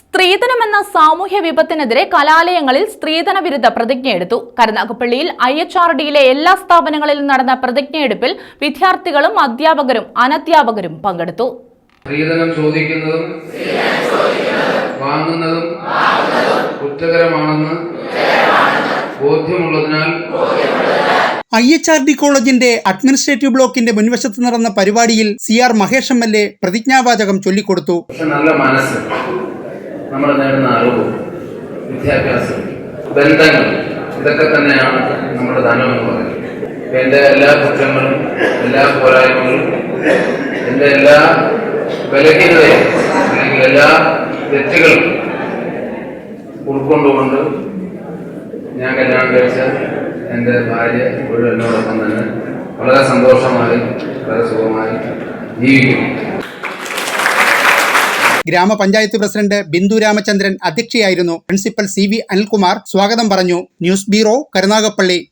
സ്ത്രീധനം എന്ന സാമൂഹ്യ വിപത്തിനെതിരെ കലാലയങ്ങളിൽ സ്ത്രീധന വിരുദ്ധ പ്രതിജ്ഞയെടുത്തു. കരുനാഗപ്പള്ളിയിൽ ഐ എച്ച് ആർ ഡിയിലെ എല്ലാ സ്ഥാപനങ്ങളിലും നടന്ന പ്രതിജ്ഞയെടുപ്പിൽ വിദ്യാർത്ഥികളും അധ്യാപകരും അനധ്യാപകരും പങ്കെടുത്തു. സ്ത്രീധനം ചോദിക്കുന്നതും വാങ്ങുന്നതും കുറ്റകരമാണെന്ന് ബോധ്യമുള്ളതിനാൽ ഐ എച്ച് ആർ ഡി കോളേജിന്റെ അഡ്മിനിസ്ട്രേറ്റീവ് ബ്ലോക്കിന്റെ മുൻവശത്ത് നടന്ന പരിപാടിയിൽ C R Mahesh M L A പ്രതിജ്ഞാവാചകം ചൊല്ലിക്കൊടുത്തു. നല്ല മനസ്സ്. നമ്മൾ നേടുന്ന അറിവ് വിദ്യാഭ്യാസം ബന്ധങ്ങൾ ഇതൊക്കെ തന്നെയാണ് നമ്മുടെ ധനം എന്ന് പറയുന്നത്. എന്റെ എല്ലാ കുറ്റങ്ങളും എല്ലാ പോരായ്മകളും എന്റെ എല്ലാ ബലഹീനതയും അല്ലെങ്കിൽ എല്ലാ തെറ്റുകളും ഉൾക്കൊണ്ടുകൊണ്ട് ഞാൻ കല്യാണം കഴിച്ച എന്റെ ഭാര്യ ഇപ്പോഴും എന്നോടൊപ്പം തന്നെ വളരെ സന്തോഷമായി വളരെ സുഖമായി ജീവിക്കുന്നു. ഗ്രാമപഞ്ചായത്ത് പ്രസിഡന്റ് ബിന്ദു രാമചന്ദ്രൻ അധ്യക്ഷയായിരുന്നു പ്രിൻസിപ്പൽ സി വി അനിൽകുമാർ. സ്വാഗതം പറഞ്ഞു. News bureau Karunagappally.